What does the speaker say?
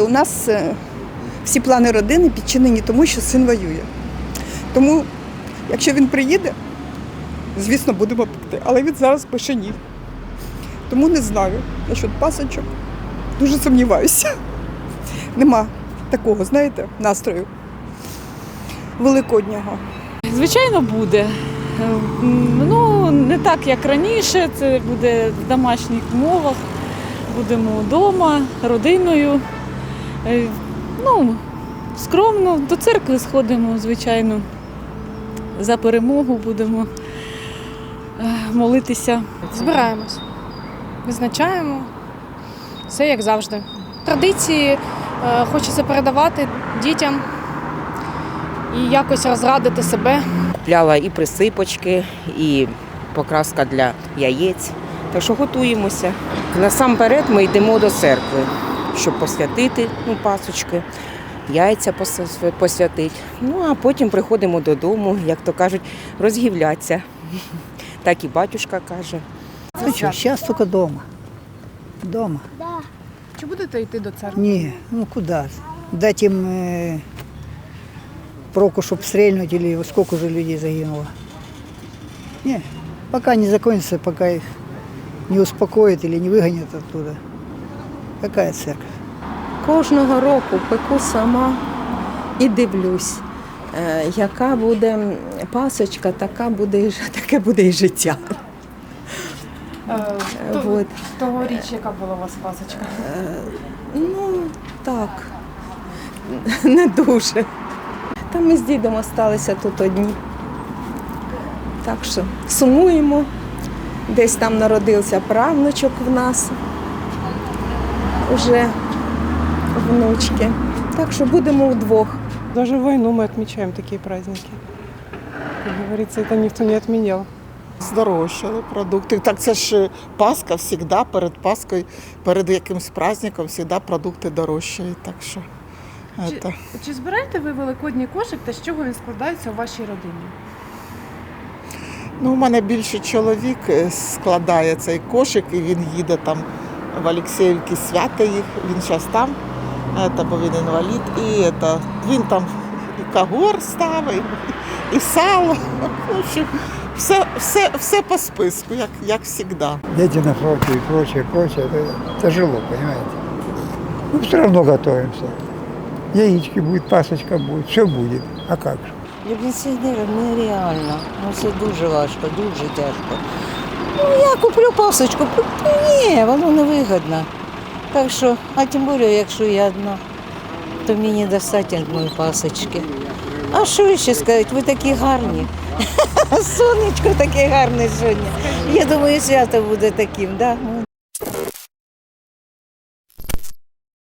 У нас е, всі плани родини підчинені тому, що син воює. Тому, якщо він приїде, звісно, будемо пекти. Але він зараз пише ні. Тому не знаю. Насчет пасочок дуже сумніваюся. Нема такого, знаєте, настрою великоднього. Звичайно, буде. Е, Ну, не так, як раніше, це буде в домашніх умовах. Будемо вдома, родиною. Е, Ну, скромно, до церкви сходимо, звичайно. За перемогу будемо е, молитися. Збираємось, визначаємо все як завжди. Традиції е, хочеться передавати дітям і якось розрадити себе. Купляла і присипочки, і покраска для яєць. Так що готуємося. Насамперед ми йдемо до церкви, щоб посвятити ну, пасочки, яйця пос- посвятити. Ну а потім приходимо додому, як то кажуть, розгівлятися. Так і батюшка каже. Ну что, сейчас только дома. Дома. Чи будете йти до церкви? Не, ну куда? Дать им э, проку, чтобы стрельнуть, или сколько же людей загинуло. Не, пока не закончится, пока их не успокоят или не выгонят оттуда. Какая церковь? Кожного року пеку сама і дивлюсь, е, яка буде пасочка, така буде, таке буде і життя. Е, от. Тогоріч, яка була у вас пасочка? Ну, так, не дуже. Та ми з дідом залишилися тут одні. Так що сумуємо. Десь там народився правнучок в нас. Уже внучки. Так що будемо вдвох. Даже в войну мы отмечаем такие праздники. Как говорится, это никто не отменял. Здорожчали продукти. Так це ж Пасха завжди перед Паскою, перед якимось праздником завжди продукти дорожчають. Так що це. Чи збираєте ви великодній кошик та з чого він складається у вашій родині? Ну, у мене більше чоловік е, складає цей кошик і він їде там в Олексіївці свята їх. Він зараз там, це, бо він інвалід, і це, він там і кагор ставить, і сало. В общем, все, все, все по списку, як, як завжди. дети на фронте и прочее, прочее, это тяжело, понимаете. Ну, все равно готовимся. Яички будет, пасочка будет, все будет. А как же? Для пенсіонерів нереально. Ну це дуже важко, дуже тяжко. Ну я куплю пасочку, ні, воно не вигідно. Так що, а тим більше, якщо я одна, то мені достатньо одної пасочки. А що ще сказати, Ви такі гарні. Сонечко таке гарне сьогодні. Я думаю, свято буде таким, да?